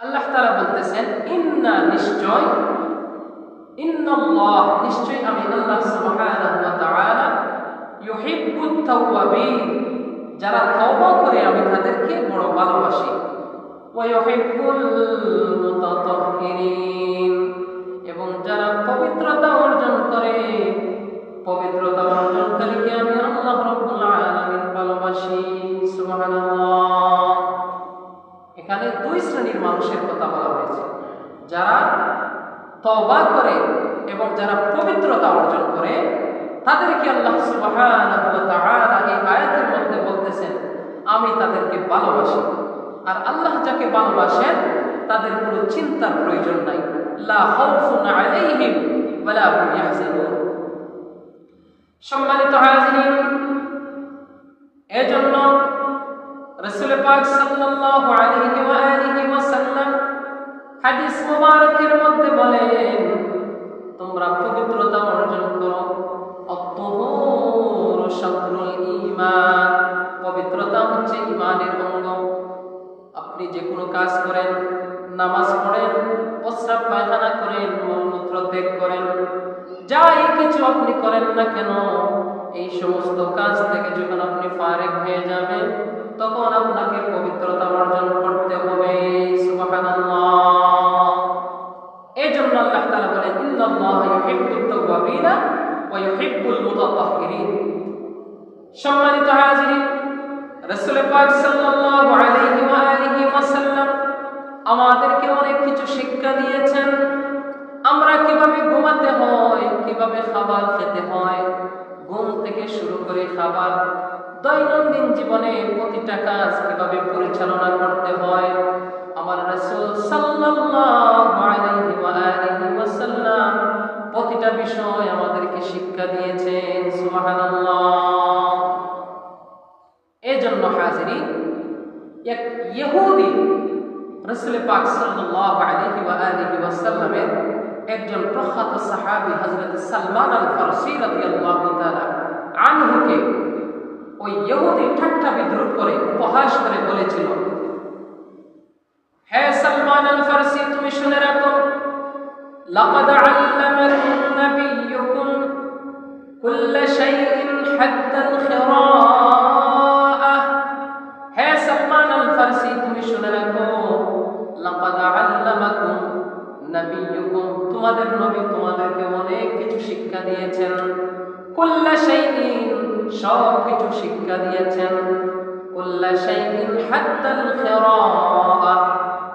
আল্লাহ তারা বলতেছেন, ইন্না নিশ্চয়, ইন্নাল্লাহ, নিশ্চয় আমি আল্লাহ সুবহানাহু ওয়া তাআলা ইউহিব্বুত তাওয়াবিন যারা তওবা করে আমি তাদেরকে বড় ভালোবাসি। ওয়া ইউহিব্বুল মুতাতাহহিরিন তাদেরকে আল্লাহ এই আয়াতের মধ্যে বলতেছেন, আমি তাদেরকে ভালোবাসি। আর আল্লাহ যাকে ভালোবাসেন, তাদের কোনো চিন্তার প্রয়োজন নাই। সম্মানিত হাজিরিন, এজন্য রাসূল পাক সাল্লাল্লাহু আলাইহি ওয়া আলিহি ওয়াসাল্লাম হাদিস মুবারকের মধ্যে বলেন, তোমরা পবিত্রতা অর্জন করো। ঈমান, পবিত্রতা হচ্ছে ঈমানের অঙ্গ। আপনি যে কোনো কাজ করেন, নামাজ পড়েন, প্রস্রাব পায়খানা করেন, মলমূত্র ত্যাগ করেন, যাই কিছু আপনি করেন না কেন, এই সমস্ত কাজ থেকে যখন আপনি ফারেক হয়ে যাবেন, তখন আপনাকে পবিত্রতা অর্জন করতে হবে। এই জন্য আল্লাহ তাআলা বলেন, ইন্নাল্লাহা ইউহিব্বুত তাওয়াবিনা ওয়া ইউহিব্বুল মুতাতাহহিরিন সম্মানিত হাজিরিন রাসূল পাক সাল্লাল্লাহু আলাইহি ওয়া আলিহি ওয়াসাল্লাম আমাদেরকে অনেক কিছু শিক্ষা দিয়েছেন। আমরা কীভাবে ঘুমাতে হয়, কীভাবে খাবার খেতে হয়, ঘুম থেকে শুরু করে খাবার, দৈনন্দিন জীবনে প্রতিটা কাজ কীভাবে পরিচালনা করতে হয়, আমার রাসূল সাল্লাল্লাহু আলাইহি ওয়া আলিহি ওয়াসাল্লাম প্রতিটা বিষয় আমাদেরকে শিক্ষা দিয়েছেন, সুবহানাল্লাহ। এজন্য হাজিরি এক ইহুদি রাসূল পাক সাল্লাল্লাহু আলাইহি ওয়া আলিহি ওয়াসাল্লামের একজন প্রখ্যাত সাহাবী হযরত সালমান আল ফারসি রাদিয়াল্লাহু তাআলা আনহুকে ওই ইহুদি ঠাট্টা বিদ্রুপ করে উপহাস করে বলেছিল, হে সালমান আল ফারসি তুমি শুনে রাখো, লাকাদ আল্লামাকুম আল্লামাকুম নাবিয়্যুকুম তোমাদের নবী তোমাদেরকে অনেক কিছু শিক্ষা দিয়েছেন। কুল্ল শাইইন সব কিছু শিক্ষা দিয়েছেন। কুল্ল শাইইন হাত্তা আল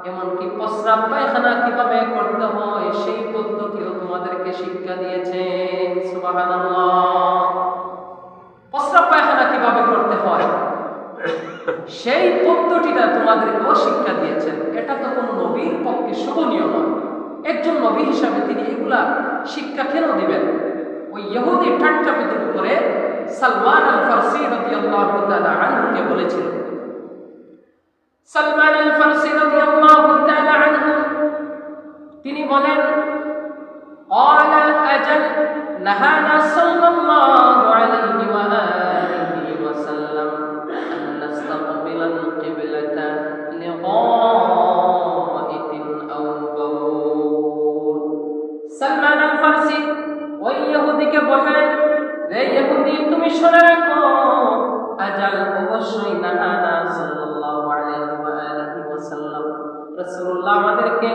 এমনকি প্রস্রাব পায়খানা কীভাবে করতে হয় সেই পদ্ধতিও তোমাদেরকে শিক্ষা দিয়েছেন সুবহানাল্লাহ। প্রস্রাব পায়খানা কীভাবে করতে হয়? সেই পদ্ধতিটা তোমাদেরকেও শিক্ষা দিয়েছেন। এটা তো কোনো নবীর পক্ষে শোভনীয় নয়। একজন নবী হিসাবে তিনি এগুলা শিক্ষা কেন দিবেন? ওই ইহুদি ঠাট্টা বিদ্রুপ করে সালমান আল ফারসি রতি আল্লাহ আনহুকে বলেছিল সালমান রাসূলুল্লাহ আমাদেরকে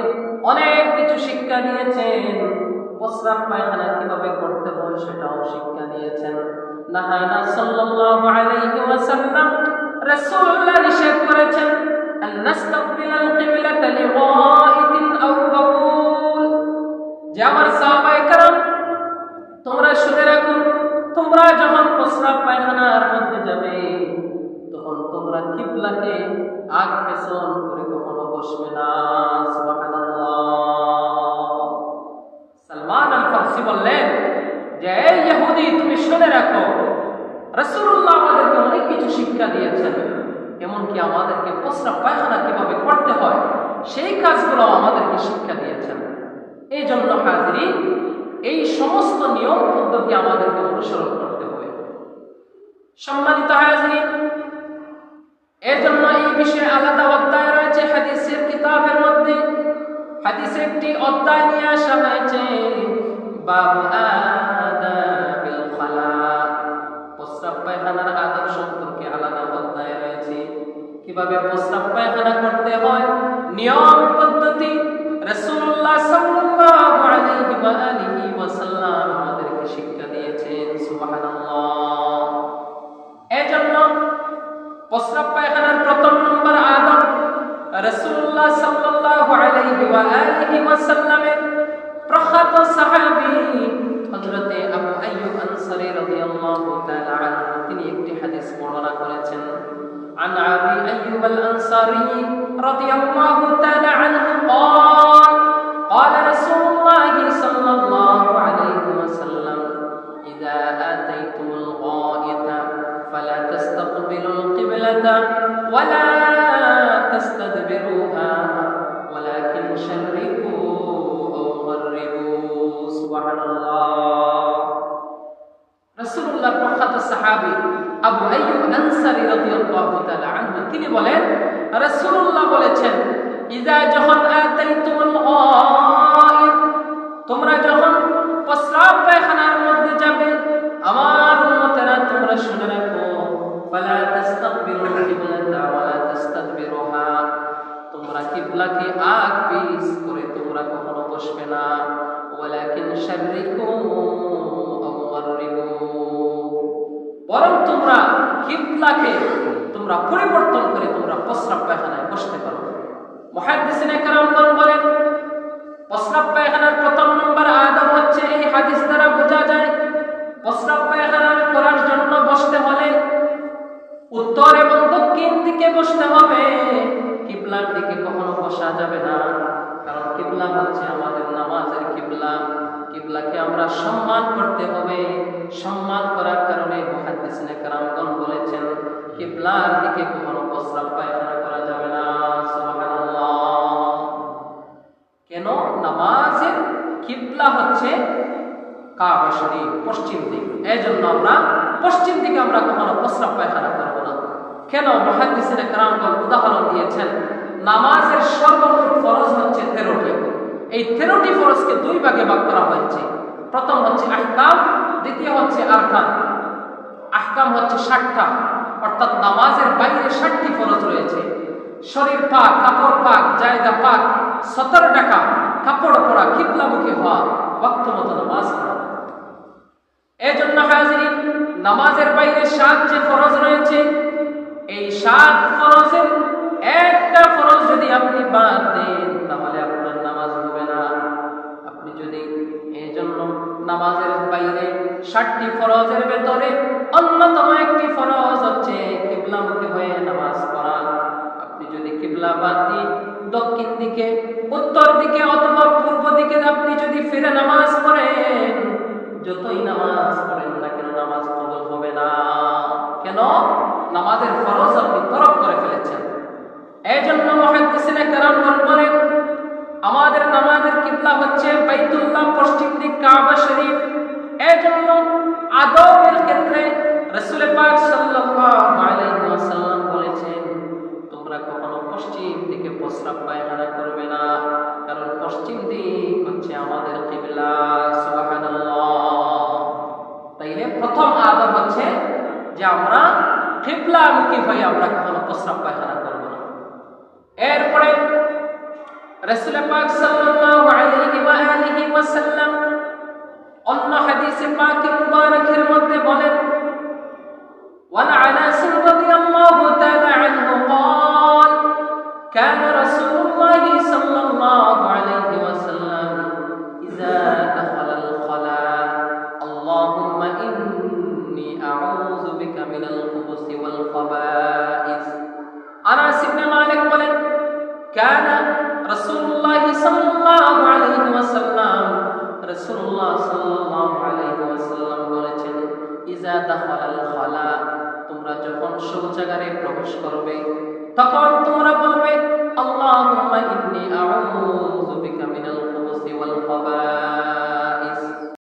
অনেক কিছু শিক্ষা দিয়েছেন। প্রস্রাব পায়খানা কীভাবে করতে হয় সেটাও শিক্ষা দিয়েছেন। নাহানা সাল্লাল্লাহু আলাইহি ওয়াসাল্লাম রাসূলুল্লাহ নিষেধ করেছেন আন নাস্তাকবিলাল কিবলাতা লিগাইতিন আও বাউল। যে আমার সাহাবায়ে কেরাম, তোমরা শুনে রাখো, তোমরা যখন প্রস্রাব পায়খানার মধ্যে যাবে, তখন তোমরা কিবলাকে আগ পেছন করে কখনো না সালমান আল ফারসি বললেন যে ইহুদি, তুমি শুনে রাখো, রাসূলুল্লাহ আমাদেরকে অনেক কিছু শিক্ষা দিয়েছেন। এমনকি আমাদেরকে প্রস্রাব পায়খানা কীভাবে করতে হয়, সেই কাজগুলো আমাদেরকে শিক্ষা দিয়েছেন। এই জন্য হাজিরি এই সমস্ত নিয়ম পদ্ধতি আমাদেরকে অনুসরণ করতে হবে। সম্মানিত হাজিরি এর জন্য এই বিষয়ে আলাদা অধ্যায় হাদিসের কিতাবের মধ্যে হাদিসে একটি অধ্যায় নিয়ে আসা হয়েছে, বাবু আদাবিল খালা প্রস্রাব পায়খানার আদব সম্পর্কে আলাদা অধ্যায় রয়েছে। কীভাবে প্রস্রাব পায়খানা করতে হয়? আলিহি আবু আইয়ুব আনসারী রাদিয়াল্লাহু তাআলা আনহু, তিনি বলেন, রাসূলুল্লাহ বলেছেন ইজা যখন আতাইতুমুল গায়ব, তোমরা যখন প্রস্রাব পায়খানার মধ্যে যাবে, আমার উম্মতেরা তোমরা শুনে রাখো, ফালা তাস্তাকবিলুল কিবলাতা ওয়ালা তাস্তাদবিরুহা তোমরা কিবলাকে আগ পিছ করে তোমরা কখনো বসবে না। কিবলাকে তোমরা পরিবর্তন করে তোমরা প্রস্রাব পায়খানায় বসতে পারো। মুহাদ্দিসিনে কিবলাকে আমরা সম্মান করতে হবে। সম্মান করার কারণে মুহাদ্দিসিনে কেরামগণ বলেছেন, কিবলার দিকে কখনো প্রস্রাব পায়খানা করা যাবে না। কেন? নামাজের কিবলা হচ্ছে কাবা পশ্চিম দিক। এই জন্য আমরা পশ্চিম দিকে আমরা কখনো প্রস্রাব পায়খানা করব না। কেন? মহাদিসের কারামগণ উদাহরণ দিয়েছেন, নামাজের সর্বমোট ফরজ হচ্ছে তেরোটি। এই তেরোটি ফরজকে দুই ভাগে ভাগ করা হয়েছে। প্রথম হচ্ছে আহকাম, দ্বিতীয় হচ্ছে আরকান। আহকাম হচ্ছে ষাটটা, অর্থাৎ নামাজের বাইরে ষাটটি ফরজ রয়েছে। শরীর পাক, কাপড় পাক, জায়গা পাক, সতর টাকা, কাপড় পরা কিবলামুখী হওয়া, ওয়াক্ত মতো নামাজ এই জন্য হাজিরিন, নামাজের বাইরে সাত যে ফরজ রয়েছে, এই সাত ফরজের একটা ফরজ যদি আপনি বাদ যদি কিবলামুখী হয়ে আমরা কখনো প্রস্রাব পায়খানা করব না এরপরে রাসূল পাক সাল্লাল্লাহু আলাইহি ওয়া আলিহি ওয়াসাল্লাম অন্য হাদিসে পাকে মুবারকের মধ্যে বলেন وعن انس رضي الله تعالى عنه قال كان رسول الله صلى الله عليه وسلم তোমরা যখন শৌচাগারে প্রবেশ করবে তখন তোমরা বলবে আল্লাহুম্মা ইন্নী আউযু